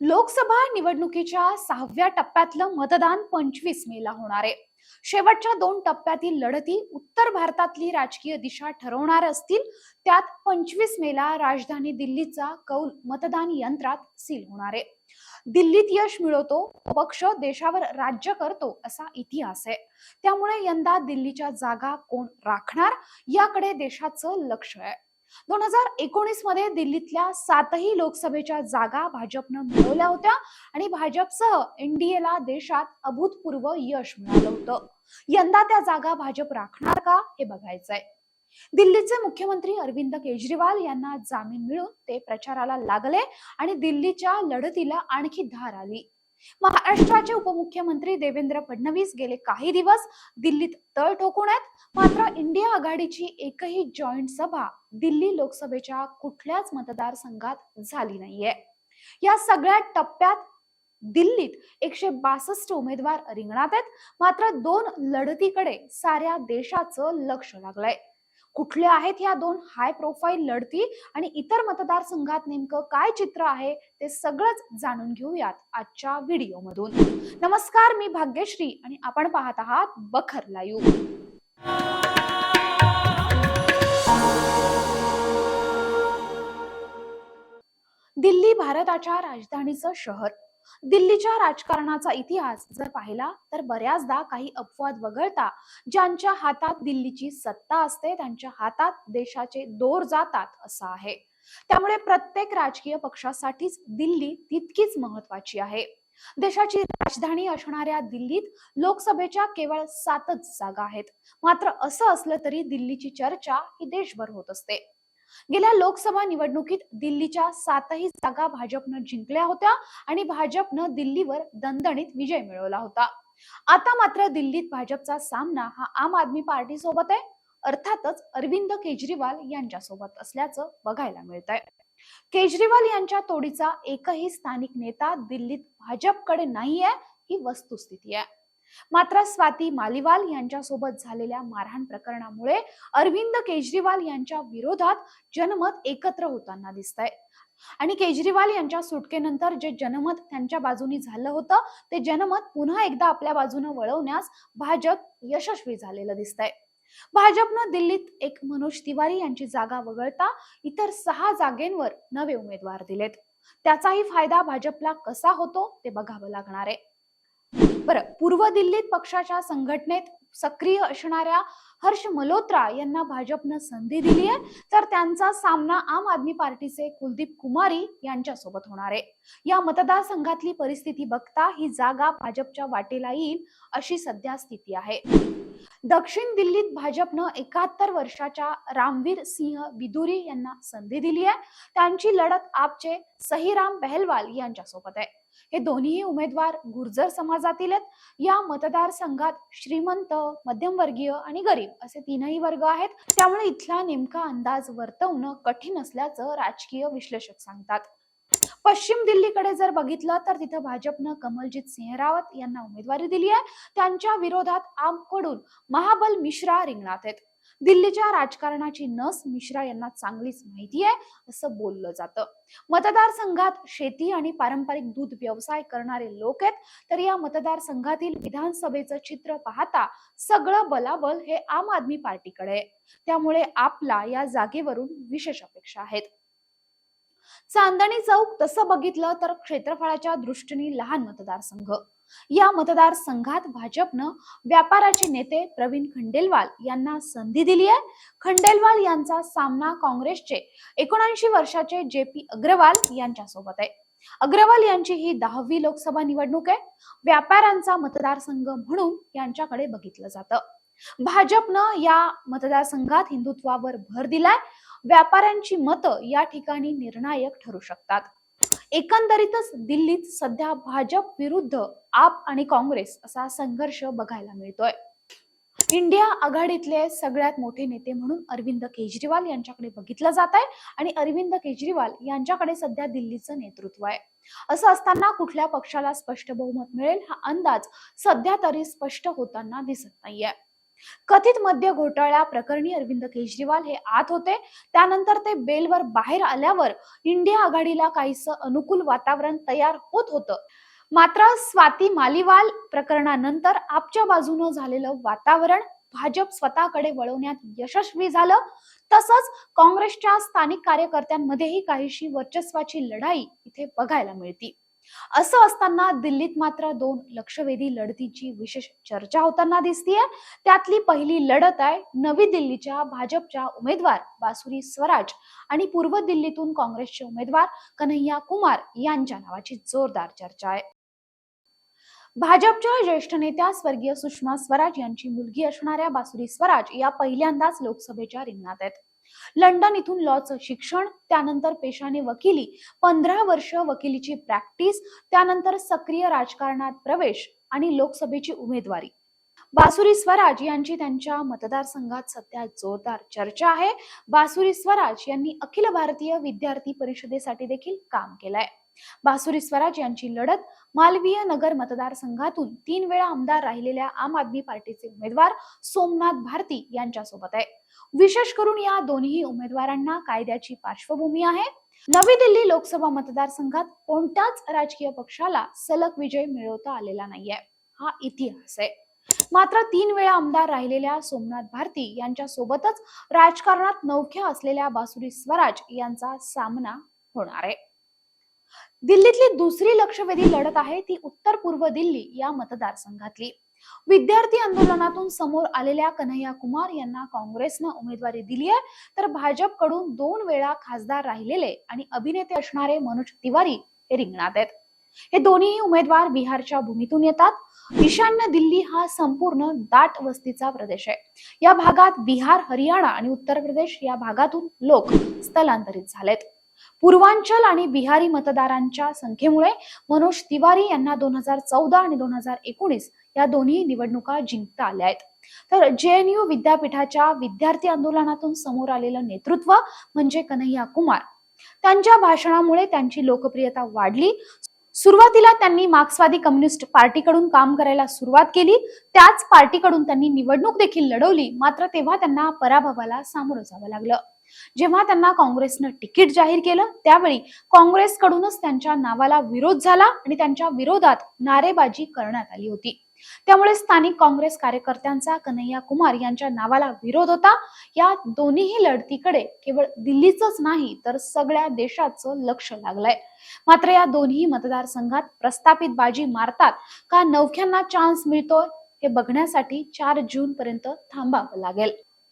लोकसभा निवडणुकीच्या सहाव्या टप्प्यातलं मतदान पंचवीस मेला होणार आहे. शेवटच्या दोन टप्प्यातील लढती उत्तर भारतातली राजकीय दिशा ठरवणार असतील त्यात पंचवीस मेला राजधानी दिल्लीचा कौल मतदान यंत्रात सील होणार आहे. दिल्लीत यश मिळवतो पक्ष देशावर राज्य करतो असा इतिहास आहे. त्यामुळे यंदा दिल्लीच्या जागा कोण राखणार याकडे देशाचं लक्ष आहे. दोन हजार एकोणीसमध्ये दिल्लीतल्या सातही लोकसभेच्या जागा भाजपनं मिळवल्या होत्या आणि भाजपसह एनडीएला देशात अभूतपूर्व यश मिळालं होतं. यंदा त्या जागा भाजप राखणार का हे बघायचंय. दिल्लीचे मुख्यमंत्री अरविंद केजरीवाल यांना जामीन मिळून ते प्रचाराला लागले आणि दिल्लीच्या लढतीला आणखी धार आली. महाराष्ट्राचे उपमुख्यमंत्री देवेंद्र फडणवीस गेले काही दिवस दिल्लीत तळ ठोकून आहेत मात्र इंडिया आघाडीची एकही जॉईंट सभा दिल्ली लोकसभेच्या कुठल्याच मतदारसंघात झाली नाहीये. या सगळ्या टप्प्यात दिल्लीत एकशे बासष्ट उमेदवार रिंगणात आहेत मात्र दोन लढतीकडे साऱ्या देशाचं लक्ष लागलंय. कुठल्या आहेत ह्या दोन हाय प्रोफाईल लढती आणि इतर मतदारसंघात नेमकं काय चित्र आहे ते सगळंच जाणून घेऊयात आजच्या व्हिडिओमधून नमस्कार मी भाग्यश्री आणि आपण पाहत आहात बखर लाईव्ह दिल्ली भारताच्या राजधानीचं शहर. दिल्लीच्या राजकारणाचा इतिहास जर पाहिला तर बऱ्याचदा काही अपवाद वगळता ज्यांच्या हातात दिल्लीची सत्ता असते त्यांच्या हातात देशाचे दोर जातात असं आहे. त्यामुळे प्रत्येक राजकीय पक्षासाठीच दिल्ली तितकीच महत्वाची आहे. देशाची राजधानी असणाऱ्या दिल्लीत लोकसभेच्या केवळ सातच जागा आहेत. मात्र असं असलं तरी दिल्लीची चर्चा ही देशभर होत असते. गेल्या लोकसभा निवडणुकीत दिल्लीच्या सातही जागा भाजपनं जिंकल्या होत्या आणि भाजपनं दिल्लीवर दणदणीत विजय मिळवला होता. आता मात्र दिल्लीत भाजपचा सामना हा आम आदमी पार्टी सोबत आहे. अर्थातच अरविंद केजरीवाल यांच्या सोबत असल्याचं बघायला मिळत आहे केजरीवाल यांच्या तोडीचा एकही स्थानिक नेता दिल्लीत भाजपकडे नाहीये ही वस्तुस्थिती आहे. मात्र स्वाती मालिवाल यांच्यासोबत झालेल्या मारहाण प्रकरणामुळे अरविंद केजरीवाल यांच्या विरोधात जनमत एकत्र होताना दिसत आहे आणि केजरीवाल यांच्या सुटकेनंतर जे जनमत त्यांच्या बाजूनी झालं होतं ते जनमत पुन्हा एकदा आपल्या बाजूने वळवण्यास भाजप यशस्वी झालेलं दिसतंय. भाजपनं दिल्लीत एक मनोज तिवारी यांची जागा वगळता इतर सहा जागेंवर नवे उमेदवार दिलेत. त्याचाही फायदा भाजपला कसा होतो ते बघावं लागणार आहे. बरं पूर्व दिल्लीत पक्षाच्या संघटनेत सक्रिय असणाऱ्या हर्ष मल्होत्रा यांना भाजपनं संधी दिली आहे. तर त्यांचा सामना आम आदमी पार्टीचे कुलदीप कुमारी यांच्यासोबत होणार आहे. या मतदारसंघातली परिस्थिती बघता ही जागा भाजपच्या वाटेला येईल अशी सध्या स्थिती आहे. दक्षिण दिल्लीत भाजपनं एकाहत्तर वर्षाच्या रामवीर सिंह बिदुरी यांना संधी दिली आहे. त्यांची लढत आपचे सहीराम बेहलवाल यांच्यासोबत आहे. हे दोन्ही उमेदवार गुर्जर समाजातील आहेत. या मतदारसंघात श्रीमंत मध्यमवर्गीय आणि गरीब असे तीनही वर्ग आहेत. त्यामुळे इथला नेमका अंदाज वर्तवणं कठीण असल्याचं राजकीय विश्लेषक सांगतात. पश्चिम दिल्लीकडे जर बघितलं तर तिथं भाजपनं कमलजीत सिंह रावत यांना उमेदवारी दिली आहे. त्यांच्या विरोधात आमकडून महाबल मिश्रा रिंगणात आहेत. दिल्लीच्या राजकारणाची नस मिश्रा यांना चांगलीच माहिती आहे असं बोललं जातं. मतदारसंघात शेती आणि पारंपरिक दूध व्यवसाय करणारे लोक आहेत तर या मतदारसंघातील विधानसभेचं चित्र पाहता सगळं बलाबल हे आम आदमी पार्टीकडे आहे. त्यामुळे आपला या जागेवरून विशेष अपेक्षा आहेत. चांदणी चौक तसं बघितलं तर क्षेत्रफळाच्या दृष्टीने लहान मतदारसंघ. या मतदारसंघात भाजपनं व्यापाराचे नेते प्रवीण खंडेलवाल यांना संधी दिली आहे. खंडेलवाल यांचा सामना काँग्रेसचे एकोणऐंशी वर्षाचे जे पी अग्रवाल यांच्यासोबत आहे. अग्रवाल यांची ही दहावी लोकसभा निवडणूक आहे. व्यापाऱ्यांचा मतदारसंघ म्हणून यांच्याकडे बघितलं जातं. भाजपनं या मतदारसंघात हिंदुत्वावर भर दिलाय. व्यापाऱ्यांची मतं या ठिकाणी निर्णायक ठरू शकतात. एकंदरीतच दिल्लीत सध्या भाजप विरुद्ध आप आणि काँग्रेस असा संघर्ष बघायला मिळतोय. इंडिया आघाडीतले सगळ्यात मोठे नेते म्हणून अरविंद केजरीवाल यांच्याकडे बघितलं जात आहे आणि अरविंद केजरीवाल यांच्याकडे सध्या दिल्लीचं नेतृत्व आहे. असं असताना कुठल्या पक्षाला स्पष्ट बहुमत मिळेल हा अंदाज सध्या तरी स्पष्ट होताना दिसत नाहीये. कथित मद्य घोटाळ्या प्रकरणी अरविंद केजरीवाल हे आत होते. त्यानंतर ते बेलवर बाहेर आल्यावर इंडिया आघाडीला काहीसं अनुकूल वातावरण तयार होत होतं. मात्र स्वाती मालिवाल प्रकरणानंतर आपच्या बाजूनं झालेलं वातावरण भाजप स्वतःकडे वळवण्यात यशस्वी झालं. तसंच काँग्रेसच्या स्थानिक कार्यकर्त्यांमध्येही काहीशी वर्चस्वाची लढाई इथे बघायला मिळती. असं असताना दिल्लीत मात्र दोन लक्षवेधी लढतीची विशेष चर्चा होताना दिसतीये. त्यातली पहिली लढत आहे नवी दिल्लीच्या भाजपच्या उमेदवार बासुरी स्वराज आणि पूर्व दिल्लीतून काँग्रेसचे उमेदवार कन्हैया कुमार यांच्या नावाची जोरदार चर्चा आहे. भाजपच्या ज्येष्ठ नेत्या स्वर्गीय सुषमा स्वराज यांची मुलगी असणाऱ्या बासुरी स्वराज या पहिल्यांदाच लोकसभेच्या रिंगणात आहेत. लंडन इथून लॉचं शिक्षण त्यानंतर पेशाने वकिली पंधरा वर्ष वकिलीची प्रॅक्टिस त्यानंतर सक्रिय राजकारणात प्रवेश आणि लोकसभेची उमेदवारी. बासुरी स्वराज यांची त्यांच्या मतदारसंघात सध्या जोरदार चर्चा आहे. बासुरी स्वराज यांनी अखिल भारतीय विद्यार्थी परिषदेसाठी देखील काम केलंय. बासुरी स्वराज यांची लढत मालवीय नगर मतदारसंघातून तीन वेळा आमदार राहिलेल्या आम आदमी पार्टीचे उमेदवार सोमनाथ भारती यांच्यासोबत आहे. विशेष करून या दोन्ही उमेदवारांना कायद्याची पार्श्वभूमी आहे. नवी दिल्ली लोकसभा मतदारसंघात कोणत्याच राजकीय पक्षाला सलग विजय मिळवता आलेला नाहीये. हा इतिहास आहे. मात्र तीन वेळा आमदार राहिलेल्या सोमनाथ भारती यांच्या सोबतच राजकारणात नवख्या असलेल्या बासुरी स्वराज यांचा सामना होणार आहे. दिल्लीतली दुसरी लक्षवेधी लढत आहे ती उत्तर पूर्व दिल्ली या मतदारसंघातली. विद्यार्थी आंदोलनातून समोर आलेल्या कन्हैया कुमार यांना काँग्रेसनं उमेदवारी दिली आहे. तर भाजपकडून दोन वेळा खासदार राहिलेले आणि अभिनेते असणारे मनोज तिवारी हे रिंगणात आहेत. हे दोन्ही उमेदवार बिहारच्या भूमीतून येतात. ईशान्य दिल्ली हा संपूर्ण दाट वस्तीचा प्रदेश आहे. या भागात बिहार हरियाणा आणि उत्तर प्रदेश या भागातून लोक स्थलांतरित झालेत. पूर्वांचल आणि बिहारी मतदारांच्या संख्येमुळे मनोज तिवारी यांना दोन हजार चौदा आणि दोन हजार एकोणीस या दोन्ही निवडणुका जिंकता आल्या आहेत. तर जेएनयू विद्यापीठाच्या विद्यार्थी आंदोलनातून समोर आलेलं नेतृत्व म्हणजे कन्हैया कुमार. त्यांच्या भाषणामुळे त्यांची लोकप्रियता वाढली. सुरुवातीला त्यांनी मार्क्सवादी कम्युनिस्ट पार्टीकडून काम करायला सुरुवात केली. त्याच पार्टीकडून त्यांनी निवडणूक देखील लढवली. मात्र तेव्हा त्यांना पराभवाला सामोरं जावं लागलं. जेव्हा त्यांना काँग्रेसनं तिकीट जाहीर केलं त्यावेळी काँग्रेसकडूनच त्यांच्या नावाला विरोध झाला आणि त्यांच्या विरोधात नारेबाजी करण्यात आली होती. त्यामुळे स्थानिक काँग्रेस कार्यकर्त्यांचा कन्हैया कुमार यांच्या नावाला विरोध होता. या दोन्हीही लढतीकडे केवळ दिल्लीचंच नाही तर सगळ्या देशाचं लक्ष लागलंय. मात्र या दोन्ही मतदारसंघात प्रस्थापित बाजी मारतात का नवख्यांना चान्स मिळतोय हे बघण्यासाठी चार जून पर्यंत थांबावं लागेल.